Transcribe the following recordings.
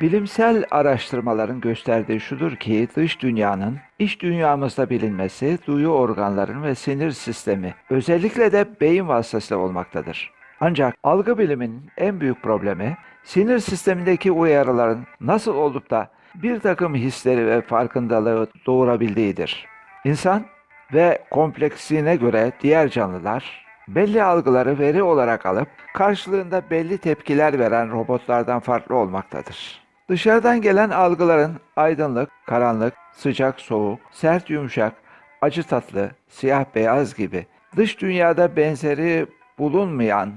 Bilimsel araştırmaların gösterdiği şudur ki dış dünyanın iç dünyamızda bilinmesi duyu organların ve sinir sistemi özellikle de beyin vasıtasıyla olmaktadır. Ancak algı biliminin en büyük problemi sinir sistemindeki uyarıların nasıl olup da bir takım hisleri ve farkındalığı doğurabildiğidir. İnsan ve kompleksine göre diğer canlılar belli algıları veri olarak alıp karşılığında belli tepkiler veren robotlardan farklı olmaktadır. Dışarıdan gelen algıların aydınlık, karanlık, sıcak, soğuk, sert, yumuşak, acı tatlı, siyah beyaz gibi dış dünyada benzeri bulunmayan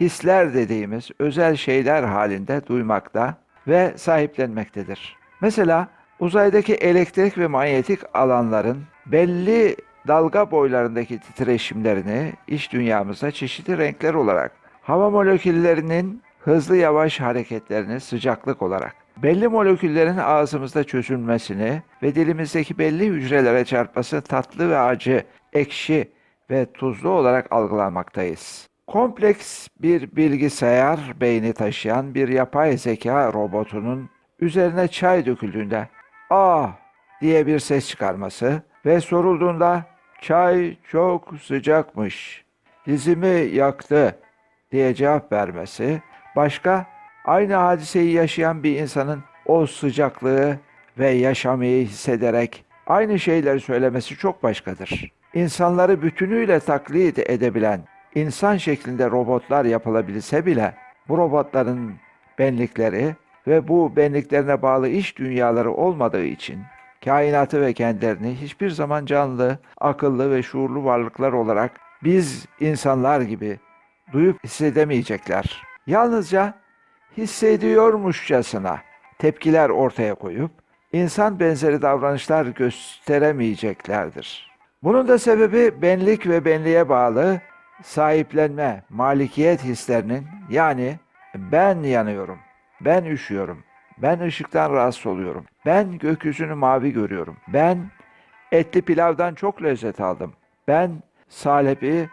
hisler dediğimiz özel şeyler halinde duymakta ve sahiplenmektedir. Mesela uzaydaki elektrik ve manyetik alanların belli dalga boylarındaki titreşimlerini iç dünyamızda çeşitli renkler olarak, hava moleküllerinin hızlı yavaş hareketlerini sıcaklık olarak, belli moleküllerin ağzımızda çözülmesini ve dilimizdeki belli hücrelere çarpması tatlı ve acı, ekşi ve tuzlu olarak algılamaktayız. Kompleks bir bilgisayar beyni taşıyan bir yapay zeka robotunun üzerine çay döküldüğünde ah diye bir ses çıkarması ve sorulduğunda çay çok sıcakmış, dizimi yaktı diye cevap vermesi, başka aynı hadiseyi yaşayan bir insanın o sıcaklığı ve yaşamayı hissederek aynı şeyleri söylemesi çok başkadır. İnsanları bütünüyle taklit edebilen insan şeklinde robotlar yapılabilse bile bu robotların benlikleri ve bu benliklerine bağlı iş dünyaları olmadığı için kainatı ve kendilerini hiçbir zaman canlı, akıllı ve şuurlu varlıklar olarak biz insanlar gibi duyup hissedemeyecekler. Yalnızca hissediyormuşçasına tepkiler ortaya koyup insan benzeri davranışlar gösteremeyeceklerdir. Bunun da sebebi benlik ve benliğe bağlı sahiplenme, malikiyet hislerinin yani ben yanıyorum, ben üşüyorum, ben ışıktan rahatsız oluyorum, ben gökyüzünü mavi görüyorum, ben etli pilavdan çok lezzet aldım, ben salepi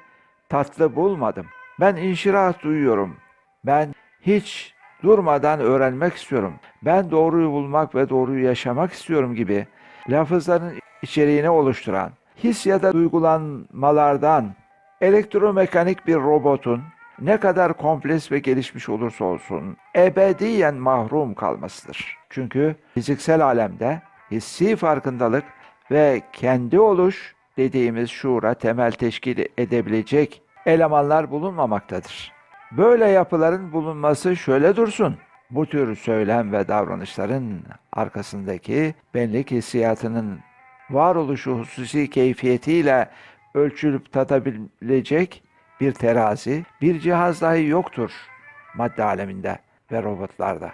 tatlı bulmadım, ben inşirah duyuyorum, ben hiç durmadan öğrenmek istiyorum, ben doğruyu bulmak ve doğruyu yaşamak istiyorum gibi lafızların içeriğini oluşturan his ya da duygulanmalardan elektromekanik bir robotun ne kadar kompleks ve gelişmiş olursa olsun ebediyen mahrum kalmasıdır. Çünkü fiziksel alemde hissi farkındalık ve kendi oluş dediğimiz şuura temel teşkil edebilecek elemanlar bulunmamaktadır. Böyle yapıların bulunması şöyle dursun. Bu tür söylem ve davranışların arkasındaki benlik hissiyatının varoluşu hususi keyfiyetiyle ölçülüp tatabilecek bir terazi, bir cihaz dahi yoktur madde aleminde ve robotlarda.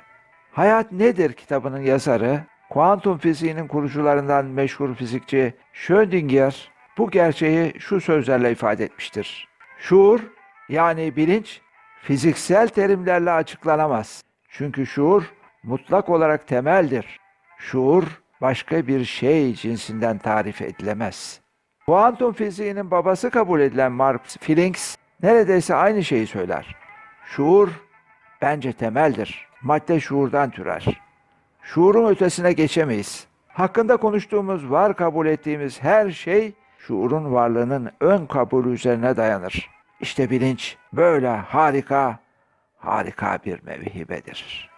Hayat Nedir kitabının yazarı, kuantum fiziğinin kurucularından meşhur fizikçi Schrödinger bu gerçeği şu sözlerle ifade etmiştir. Şuur yani bilinç fiziksel terimlerle açıklanamaz. Çünkü şuur mutlak olarak temeldir. Şuur başka bir şey cinsinden tarif edilemez. Kuantum fiziğinin babası kabul edilen Mark Filings neredeyse aynı şeyi söyler. Şuur bence temeldir. Madde şuurdan türer. Şuurun ötesine geçemeyiz. Hakkında konuştuğumuz, var kabul ettiğimiz her şey şuurun varlığının ön kabulü üzerine dayanır. İşte bilinç böyle harika, harika bir mevhibedir.